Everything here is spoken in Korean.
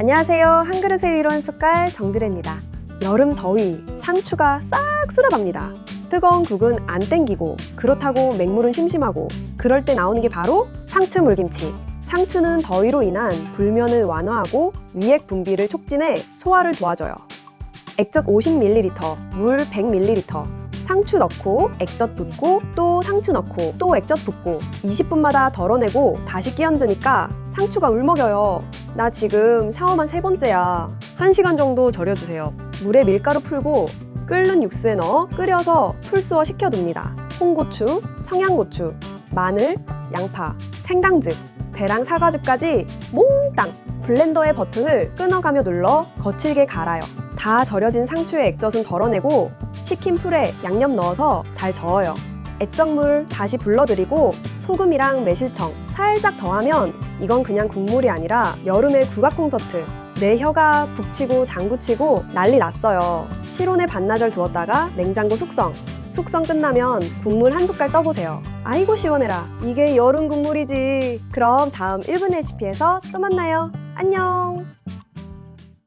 안녕하세요. 한 그릇의 이론 숟갈 정드레입니다. 여름 더위, 상추가 싹 쓸어갑니다. 뜨거운 국은 안 땡기고 그렇다고 맹물은 심심하고 그럴 때 나오는 게 바로 상추 물김치. 상추는 더위로 인한 불면을 완화하고 위액 분비를 촉진해 소화를 도와줘요. 액젓 50ml, 물 100ml, 상추 넣고 액젓 붓고 또 상추 넣고 또 액젓 붓고 20분마다 덜어내고 다시 끼얹으니까 상추가 울먹여요. 나 지금 샤워만 세 번째야. 1시간 정도 절여주세요. 물에 밀가루 풀고 끓는 육수에 넣어 끓여서 풀수어 식혀둡니다. 홍고추, 청양고추, 마늘, 양파, 생강즙, 배랑 사과즙까지 몽땅 블렌더의 버튼을 끊어가며 눌러 거칠게 갈아요. 다 절여진 상추의 액젓은 덜어내고 식힌 풀에 양념 넣어서 잘 저어요. 액젓물 다시 불러들이고 소금이랑 매실청 살짝 더하면 이건 그냥 국물이 아니라 여름의 국악 콘서트. 내 혀가 북치고 장구치고 난리 났어요. 실온에 반나절 두었다가 냉장고 숙성. 숙성 끝나면 국물 한 숟갈 떠보세요. 아이고 시원해라. 이게 여름 국물이지. 그럼 다음 1분 레시피에서 또 만나요. 안녕.